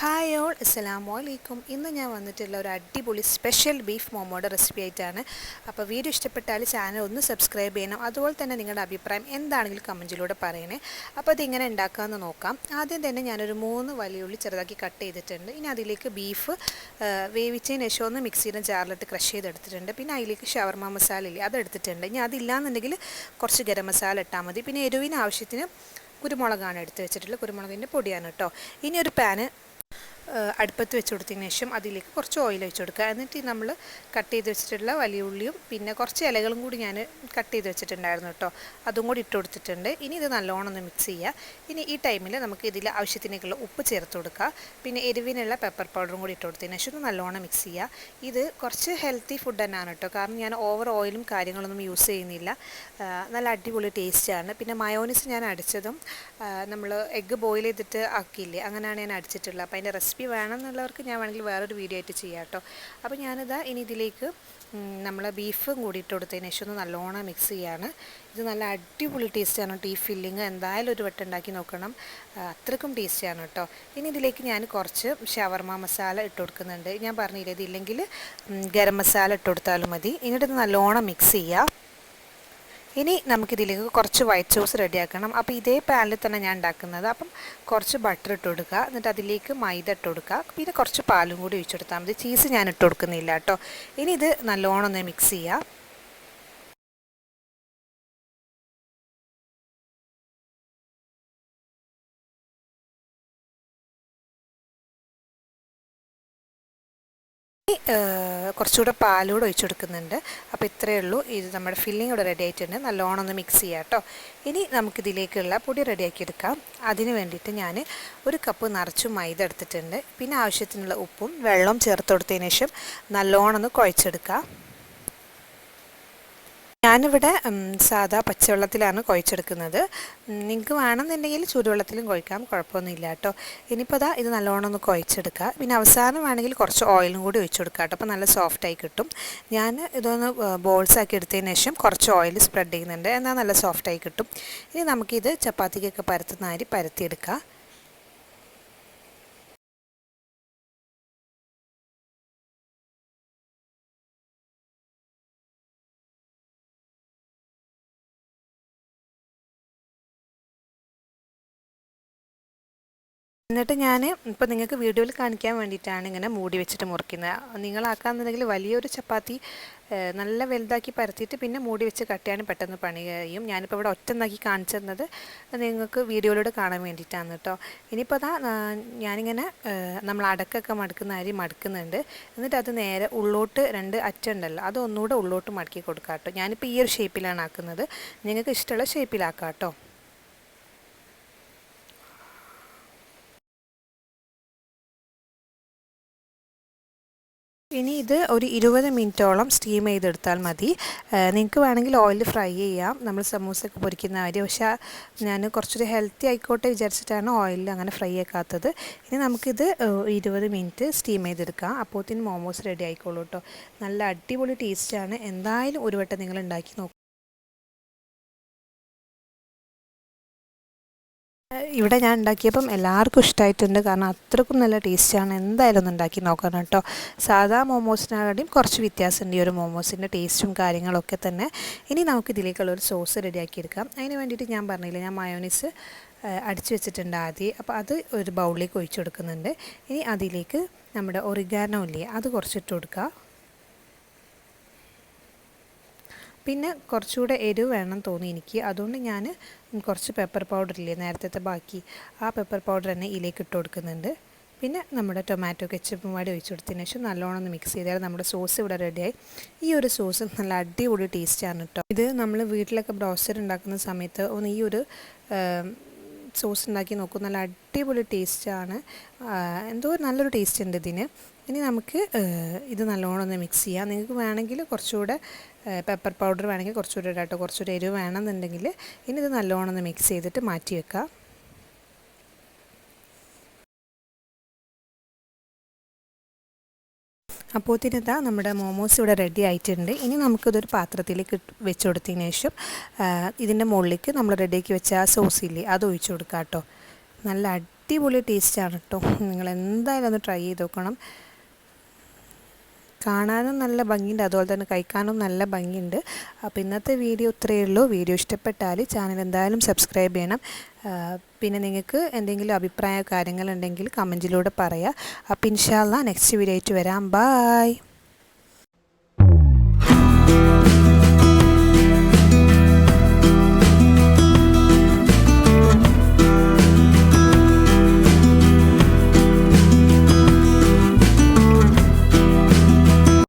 Hi all അസ്സലാമു അലൈക്കും ഇന്ന് ഞാൻ വന്നിട്ടുള്ള ഒരു അടിപൊളി സ്പെഷ്യൽ ബീഫ് മോമോയുടെ റെസിപ്പി ആയിട്ടാണ്. അപ്പോൾ വീഡിയോ ഇഷ്ടപ്പെട്ടാൽ ചാനൽ ഒന്ന് സബ്സ്ക്രൈബ് ചെയ്യണം. അതുപോലെ തന്നെ നിങ്ങളുടെ അഭിപ്രായം എന്താണെങ്കിലും കമന്റിലൂടെ പറയണേ. അപ്പോൾ അതിങ്ങനെ ഉണ്ടാക്കാമെന്ന് നോക്കാം. ആദ്യം തന്നെ ഞാനൊരു മൂന്ന് വലിയുള്ളി ചെറുതാക്കി കട്ട് ചെയ്തിട്ടുണ്ട്. ഇനി അതിലേക്ക് ബീഫ് വേവിച്ചതിന് ശേഷം ഒന്ന് മിക്സിയുടെ ജാറിലിട്ട് ക്രഷ് ചെയ്തെടുത്തിട്ടുണ്ട്. പിന്നെ അതിലേക്ക് ഷവർമ മസാല ഇല്ലേ അതെടുത്തിട്ടുണ്ട്. ഇനി അതില്ലാന്നുണ്ടെങ്കിൽ കുറച്ച് ഗരം മസാല ഇട്ടാൽ മതി. പിന്നെ എരിവിന് ആവശ്യത്തിന് കുരുമുളകാണ് എടുത്ത് വെച്ചിട്ടുള്ളത്. കുരുമുളകിന്റെ പൊടിയാണ് കേട്ടോ. ഇനി ഒരു പാന് അടുപ്പത്ത് വെച്ച് കൊടുത്തതിന് ശേഷം അതിലേക്ക് കുറച്ച് ഓയിൽ ഒഴിച്ച് കൊടുക്കുക. എന്നിട്ട് നമ്മൾ കട്ട് ചെയ്ത് വെച്ചിട്ടുള്ള വലിയ ഉള്ളിയും പിന്നെ കുറച്ച് ഇലകളും കൂടി ഞാൻ കട്ട് ചെയ്ത് വെച്ചിട്ടുണ്ടായിരുന്നു കേട്ടോ അതും കൂടി ഇട്ട് കൊടുത്തിട്ടുണ്ട്. ഇനി ഇത് നല്ലോണം ഒന്ന് മിക്സ് ചെയ്യുക. ഇനി ഈ ടൈമിൽ നമുക്ക് ഇതിൽ ആവശ്യത്തിനേക്കുള്ള ഉപ്പ് ചേർത്ത് കൊടുക്കുക. പിന്നെ എരിവിനുള്ള പെപ്പർ പൗഡറും കൂടി ഇട്ട് കൊടുത്തതിന് ശേഷം ഒന്ന് നല്ലോണം മിക്സ് ചെയ്യുക. ഇത് കുറച്ച് ഹെൽത്തി ഫുഡ് തന്നെയാണ് കേട്ടോ കാരണം ഞാൻ ഓവർ ഓയിലും കാര്യങ്ങളൊന്നും യൂസ് ചെയ്യുന്നില്ല. നല്ല അടിപൊളി ടേസ്റ്റാണ് പിന്നെ മയോനിസ് ഞാൻ അടിച്ചതും നമ്മൾ എഗ്ഗ് ബോയിൽ ചെയ്തിട്ട് ആക്കിയില്ലേ? അങ്ങനെയാണ് ഞാൻ അടിച്ചിട്ടുള്ളത്. അപ്പോൾ അതിന്റെ റെസിപ്പി വേണമെന്നുള്ളവർക്ക് ഞാൻ വേണമെങ്കിൽ വേറൊരു വീഡിയോ ആയിട്ട് ചെയ്യാം കേട്ടോ. അപ്പോൾ ഞാനിതാ ഇനി ഇതിലേക്ക് നമ്മൾ ബീഫും കൂടി ഇട്ട് കൊടുത്തതിന് ശേഷം ഒന്ന് നല്ലോണം മിക്സ് ചെയ്യാണ്. ഇത് നല്ല അടിപൊളി ടേസ്റ്റാണ് ടീ ഫില്ലിങ് എന്തായാലും ഒരു വട്ടം ഉണ്ടാക്കി നോക്കണം. അത്രക്കും ടേസ്റ്റിയാണ് കേട്ടോ. ഇനി ഇതിലേക്ക് ഞാൻ കുറച്ച് ഷവർമ മസാല ഇട്ട് കൊടുക്കുന്നുണ്ട്. ഞാൻ പറഞ്ഞില്ലേ ഇതില്ലെങ്കിൽ ഗരം മസാല ഇട്ട് കൊടുത്താലും മതി. എന്നിട്ട് നല്ലോണം മിക്സ് ചെയ്യുക ഇനി നമുക്കിതിലേക്ക് കുറച്ച് വൈറ്റ് സോസ് റെഡിയാക്കണം. അപ്പോൾ ഇതേ പാനിൽ തന്നെ ഞാൻ ഉണ്ടാക്കുന്നത്. അപ്പം കുറച്ച് ബട്ടർ ഇട്ട് കൊടുക്കുക. എന്നിട്ട് അതിലേക്ക് മൈദ ഇട്ട് കൊടുക്കുക. പിന്നെ കുറച്ച് പാലും കൂടി ഒഴിച്ചെടുത്താൽ മതി. ചീസ് ഞാൻ ഇട്ട് കൊടുക്കുന്നില്ല കേട്ടോ. ഇനി ഇത് നല്ലോണം ഒന്ന് മിക്സ് ചെയ്യുക. കുറച്ചുകൂടെ പാലൂടെ ഒഴിച്ചു കൊടുക്കുന്നുണ്ട് അപ്പോൾ ഇത്രയേ ഉള്ളൂ. ഇത് നമ്മുടെ ഫില്ലിംഗ് ഇവിടെ റെഡി ആയിട്ടുണ്ട്. നല്ലോണം ഒന്ന് മിക്സ് ചെയ്യാം കേട്ടോ ഇനി നമുക്കിതിലേക്കുള്ള പൊടി റെഡിയാക്കി എടുക്കാം. അതിന് വേണ്ടിയിട്ട് ഞാൻ ഒരു കപ്പ് നിറച്ചു മൈദ എടുത്തിട്ടുണ്ട്. പിന്നെ ആവശ്യത്തിനുള്ള ഉപ്പും വെള്ളവും ചേർത്ത് കൊടുത്തതിന് ശേഷം നല്ലോണം ഒന്ന് കുഴച്ചെടുക്കാം. ഞാനിവിടെ സാധാ പച്ചവെള്ളത്തിലാണ് കുഴച്ചെടുക്കുന്നത്. നിങ്ങൾക്ക് വേണമെന്നുണ്ടെങ്കിൽ ചൂടുവെള്ളത്തിലും കുഴക്കാം കുഴപ്പമൊന്നുമില്ല കേട്ടോ. ഇനിയിപ്പോൾ അതാ ഇത് നല്ലോണം ഒന്ന് കുഴച്ചെടുക്കുക. പിന്നെ അവസാനം വേണമെങ്കിൽ കുറച്ച് ഓയിലും കൂടി ഒഴിച്ചു കൊടുക്കുക കേട്ടോ. അപ്പോൾ നല്ല സോഫ്റ്റായി കിട്ടും. ഞാൻ ഇതൊന്ന് ബോൾസ് ആക്കി എടുത്തതിന് ശേഷം കുറച്ച് ഓയിൽ സ്പ്രെഡ് ചെയ്യുന്നുണ്ട്. എന്നാൽ നല്ല സോഫ്റ്റായി കിട്ടും. ഇനി നമുക്കിത് ചപ്പാത്തിക്കൊക്കെ പരത്തുന്ന അരി പരത്തിയെടുക്കാം. എന്നിട്ട് ഞാൻ ഇപ്പോൾ നിങ്ങൾക്ക് വീഡിയോയിൽ കാണിക്കാൻ വേണ്ടിയിട്ടാണ് ഇങ്ങനെ മൂടി വെച്ചിട്ട് മുറിക്കുന്നത്. നിങ്ങളാക്കാന്നുണ്ടെങ്കിൽ വലിയൊരു ചപ്പാത്തി നല്ല വലുതാക്കി പരത്തിയിട്ട് പിന്നെ മൂടി വെച്ച് കട്ടിയാണ് പെട്ടെന്ന് പണി കഴിയും ഞാനിപ്പോൾ ഇവിടെ ഒറ്റന്നാക്കി കാണിച്ചു തന്നത് നിങ്ങൾക്ക് വീഡിയോയിലൂടെ കാണാൻ വേണ്ടിയിട്ടാണ് കേട്ടോ. ഇനിയിപ്പോൾ അതാ ഞാനിങ്ങനെ നമ്മൾ അടക്കൊക്കെ മടുക്കുന്ന അരി മടുക്കുന്നുണ്ട്. എന്നിട്ട് അത് നേരെ ഉള്ളോട്ട് രണ്ട് അറ്റുണ്ടല്ലോ അത് ഒന്നുകൂടെ ഉള്ളോട്ട് മടക്കി കൊടുക്കാം കേട്ടോ. ഞാനിപ്പോൾ ഈ ഒരു ഷേപ്പിലാണ് ആക്കുന്നത്. നിങ്ങൾക്ക് ഇഷ്ടമുള്ള ഷേപ്പിലാക്കാം കേട്ടോ. ഇനി ഇത് ഒരു ഇരുപത് മിനിറ്റോളം സ്റ്റീം ചെയ്തെടുത്താൽ മതി. നിങ്ങൾക്ക് വേണമെങ്കിൽ ഓയിൽ ഫ്രൈ ചെയ്യാം. നമ്മൾ സമൂസയൊക്കെ പൊരിക്കുന്ന കാര്യം. പക്ഷേ ഞാൻ കുറച്ചൊരു ഹെൽത്തി ആയിക്കോട്ടെ വിചാരിച്ചിട്ടാണ് ഓയിലിൽ അങ്ങനെ ഫ്രൈ ആക്കാത്തത്. ഇനി നമുക്കിത് ഇരുപത് മിനിറ്റ് സ്റ്റീം ചെയ്തെടുക്കാം. അപ്പോഴത്തേന് മോമോസ് റെഡി ആയിക്കോളൂ കേട്ടോ നല്ല അടിപൊളി ടേസ്റ്റാണ് എന്തായാലും ഒരു വട്ടം നിങ്ങൾ ഉണ്ടാക്കി നോക്കും. ഇവിടെ ഞാൻ ഉണ്ടാക്കിയപ്പം എല്ലാവർക്കും ഇഷ്ടമായിട്ടുണ്ട് കാരണം അത്രക്കും നല്ല ടേസ്റ്റാണ്. എന്തായാലും ഒന്ന് ഉണ്ടാക്കി നോക്കണം കേട്ടോ. സാധാ മോമോസിനെക്കാട്ടിയും കുറച്ച് വ്യത്യാസമുണ്ട് ഈ ഒരു മോമോസിന്റെ ടേസ്റ്റും കാര്യങ്ങളൊക്കെ തന്നെ. ഇനി നമുക്ക് ഇതിലേക്കുള്ള ഒരു സോസ് റെഡിയാക്കി എടുക്കാം അതിന് വേണ്ടിയിട്ട് ഞാൻ പറഞ്ഞില്ല ഞാൻ മയോണീസ് അടിച്ചു വെച്ചിട്ടുണ്ട് ആദ്യം. അപ്പോൾ അത് ഒരു ബൗളിലേക്ക് ഒഴിച്ചു കൊടുക്കുന്നുണ്ട്. ഇനി അതിലേക്ക് നമ്മുടെ ഒറിഗാനോ ഇല്ലേ അത് കുറച്ചിട്ട് കൊടുക്കുക പിന്നെ കുറച്ചുകൂടെ എരിവ് വേണം തോന്നി എനിക്ക്. അതുകൊണ്ട് ഞാൻ കുറച്ച് പെപ്പർ പൗഡർ ഇല്ലേ നേരത്തെ ബാക്കി ആ പെപ്പർ പൗഡർ തന്നെ ഇതിലേക്ക് ഇട്ട് കൊടുക്കുന്നുണ്ട്. പിന്നെ നമ്മുടെ ടൊമാറ്റോ കെച്ചപ്പും കൂടി ഒഴിച്ചു കൊടുത്തതിന് ശേഷം നല്ലോണം ഒന്ന് മിക്സ് ചെയ്താൽ നമ്മുടെ സോസ് ഇവിടെ റെഡിയായി ഈ ഒരു സോസ് നല്ല അടിപൊളി ടേസ്റ്റാണ് കേട്ടോ ഇത് നമ്മൾ വീട്ടിലൊക്കെ ബ്രോസ്റ്റർ ഉണ്ടാക്കുന്ന സമയത്ത് ഒന്ന് ഈ ഒരു സോസ് ഉണ്ടാക്കി നോക്കും. നല്ല അടിപൊളി ടേസ്റ്റാണ്. എന്തോ നല്ലൊരു ടേസ്റ്റ് ഉണ്ട് ഇതിന്. ഇനി നമുക്ക് ഇത് നല്ലോണം ഒന്ന് മിക്സ് ചെയ്യാം. നിങ്ങൾക്ക് വേണമെങ്കിൽ കുറച്ചുകൂടെ പെപ്പർ പൗഡർ വേണമെങ്കിൽ കുറച്ചുകൂടെ ഇടാം കേട്ടോ. കുറച്ചുകൂടെ എരിവ് വേണമെന്നുണ്ടെങ്കിൽ ഇനി ഇത് നല്ലോണം ഒന്ന് മിക്സ് ചെയ്തിട്ട് മാറ്റി വെക്കാം. അപ്പോഴത്തേനെന്താ നമ്മുടെ മോമോസ് ഇവിടെ റെഡി ആയിട്ടുണ്ട്. ഇനി നമുക്കിതൊരു പാത്രത്തിലേക്ക് വെച്ച് കൊടുത്തതിന് ശേഷം ഇതിന്റെ മുകളിലേക്ക് നമ്മൾ റെഡിയാക്കി വെച്ച ആ സോസില്ലേ അത് ഒഴിച്ചു കൊടുക്കാം കേട്ടോ നല്ല അടിപൊളി ടേസ്റ്റാണ് കേട്ടോ നിങ്ങൾ എന്തായാലും ഒന്ന് ട്രൈ ചെയ്ത് നോക്കണം. കാണാനും നല്ല ഭംഗിയുണ്ട്. അതുപോലെ തന്നെ കഴിക്കാനും നല്ല ഭംഗിയുണ്ട്. അപ്പോൾ ഇന്നത്തെ വീഡിയോ ഇത്രയേ ഉള്ളൂ. വീഡിയോ ഇഷ്ടപ്പെട്ടാൽ ചാനൽ എന്തായാലും സബ്സ്ക്രൈബ് ചെയ്യണം. പിന്നെ നിങ്ങൾക്ക് എന്തെങ്കിലും അഭിപ്രായ കാര്യങ്ങളുണ്ടെങ്കിൽ കമന്റിലൂടെ പറയാം. അപ്പോൾ ഇൻഷാല്ല നെക്സ്റ്റ് വീഡിയോ ആയിട്ട് വരാം. ബായ്